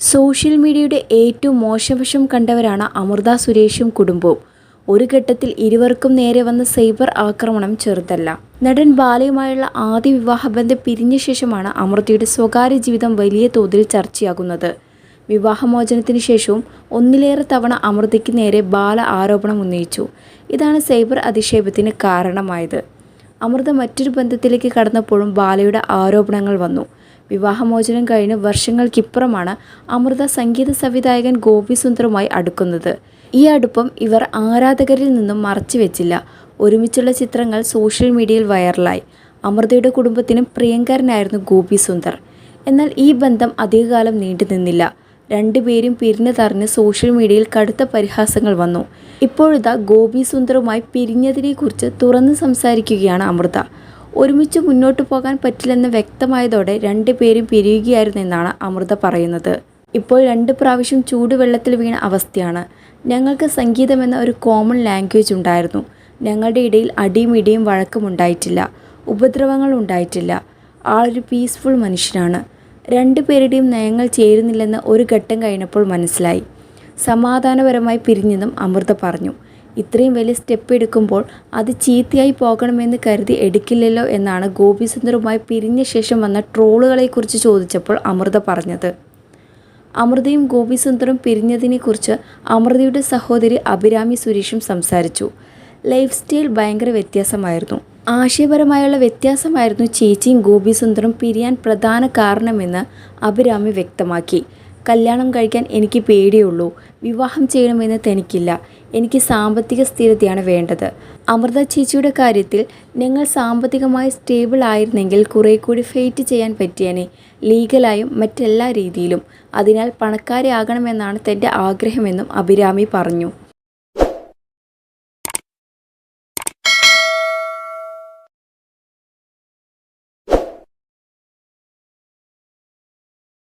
Social മീഡിയയുടെ ഏറ്റവും മോശവശം കണ്ടവരാണ് അമൃത സുരേഷും കുടുംബവും. ഒരു ഘട്ടത്തിൽ ഇരുവർക്കും നേരെ വന്ന സൈബർ ആക്രമണം ചെറുതല്ല. നടൻ ബാലയുമായുള്ള ആദ്യ വിവാഹബന്ധം പിരിഞ്ഞ ശേഷമാണ് അമൃതയുടെ സ്വകാര്യ ജീവിതം വലിയ തോതിൽ ചർച്ചയാകുന്നത്. വിവാഹമോചനത്തിന് ശേഷവും ഒന്നിലേറെ തവണ അമൃതയ്ക്ക് നേരെ ബാല ആരോപണം ഉന്നയിച്ചു. ഇതാണ് സൈബർ അധിക്ഷേപത്തിന് കാരണമായത്. അമൃത മറ്റൊരു ബന്ധത്തിലേക്ക് കടന്നപ്പോഴും ബാലയുടെ ആരോപണങ്ങൾ വന്നു. വിവാഹമോചനം കഴിഞ്ഞ് വർഷങ്ങൾക്കിപ്പുറമാണ് അമൃത സംഗീത സംവിധായകൻ ഗോപി സുന്ദറുമായി അടുക്കുന്നത്. ഈ അടുപ്പം ഇവർ ആരാധകരിൽ നിന്നും മറച്ചുവെച്ചില്ല. ഒരുമിച്ചുള്ള ചിത്രങ്ങൾ സോഷ്യൽ മീഡിയയിൽ വൈറലായി. അമൃതയുടെ കുടുംബത്തിനും പ്രിയങ്കരനായിരുന്നു ഗോപി സുന്ദർ. എന്നാൽ ഈ ബന്ധം അധികകാലം നീണ്ടു നിന്നില്ല. രണ്ടുപേരും പിരിഞ്ഞു തറിഞ്ഞ് സോഷ്യൽ മീഡിയയിൽ കടുത്ത പരിഹാസങ്ങൾ വന്നു. ഇപ്പോഴിതാ ഗോപി സുന്ദറുമായി പിരിഞ്ഞതിനെക്കുറിച്ച് തുറന്ന് സംസാരിക്കുകയാണ് അമൃത. ഒരുമിച്ച് മുന്നോട്ട് പോകാൻ പറ്റില്ലെന്ന് വ്യക്തമായതോടെ രണ്ടുപേരും പിരിയുകയായിരുന്നെന്നാണ് അമൃത പറയുന്നത്. ഇപ്പോൾ രണ്ട് പ്രാവശ്യം ചൂടുവെള്ളത്തിൽ വീണ അവസ്ഥയാണ്. ഞങ്ങൾക്ക് സംഗീതമെന്ന ഒരു കോമൺ ലാംഗ്വേജ് ഉണ്ടായിരുന്നു. ഞങ്ങളുടെ ഇടയിൽ അടിയും ഇടിയും വഴക്കും ഉണ്ടായിട്ടില്ല. ഉപദ്രവങ്ങൾ ഉണ്ടായിട്ടില്ല. ആളൊരു പീസ്ഫുൾ മനുഷ്യനാണ്. രണ്ടുപേരുടെയും നയങ്ങൾ ചേരുന്നില്ലെന്ന് ഒരു ഘട്ടം കഴിഞ്ഞപ്പോൾ മനസ്സിലായി. സമാധാനപരമായി പിരിഞ്ഞെന്നും അമൃത പറഞ്ഞു. ഇത്രയും വലിയ സ്റ്റെപ്പ് എടുക്കുമ്പോൾ അത് ചീത്തയായി പോകണമെന്ന് കരുതി എടുക്കില്ലല്ലോ എന്നാണ് ഗോപിസുന്ദറുമായി പിരിഞ്ഞ ശേഷം വന്ന ട്രോളുകളെക്കുറിച്ച് ചോദിച്ചപ്പോൾ അമൃത പറഞ്ഞത്. അമൃതയും ഗോപിസുന്ദറും പിരിഞ്ഞതിനെക്കുറിച്ച് അമൃതയുടെ സഹോദരി അഭിരാമി സുരേഷും സംസാരിച്ചു. ലൈഫ് സ്റ്റൈൽ ഭയങ്കര വ്യത്യാസമായിരുന്നു. ആശയപരമായുള്ള വ്യത്യാസമായിരുന്നു ചേച്ചിയും ഗോപിസുന്ദറും പിരിയാൻ പ്രധാന കാരണമെന്ന് അഭിരാമി വ്യക്തമാക്കി. കല്യാണം കഴിക്കാൻ എനിക്ക് പേടിയുള്ളൂ. വിവാഹം ചെയ്യണമെന്ന് തനിക്കില്ല. എനിക്ക് സാമ്പത്തിക സ്ഥിരതയാണ് വേണ്ടത്. അമൃത ചേച്ചിയുടെ കാര്യത്തിൽ ഞങ്ങൾ സാമ്പത്തികമായി സ്റ്റേബിൾ ആയിരുന്നെങ്കിൽ കുറേ കൂടി ഫെയ്റ്റ് ചെയ്യാൻ പറ്റിയേനെ. ലീഗലായും മറ്റെല്ലാ രീതിയിലും. അതിനാൽ പണക്കാരെ ആകണമെന്നാണ് തന്റെ ആഗ്രഹമെന്നും അഭിരാമി പറഞ്ഞു.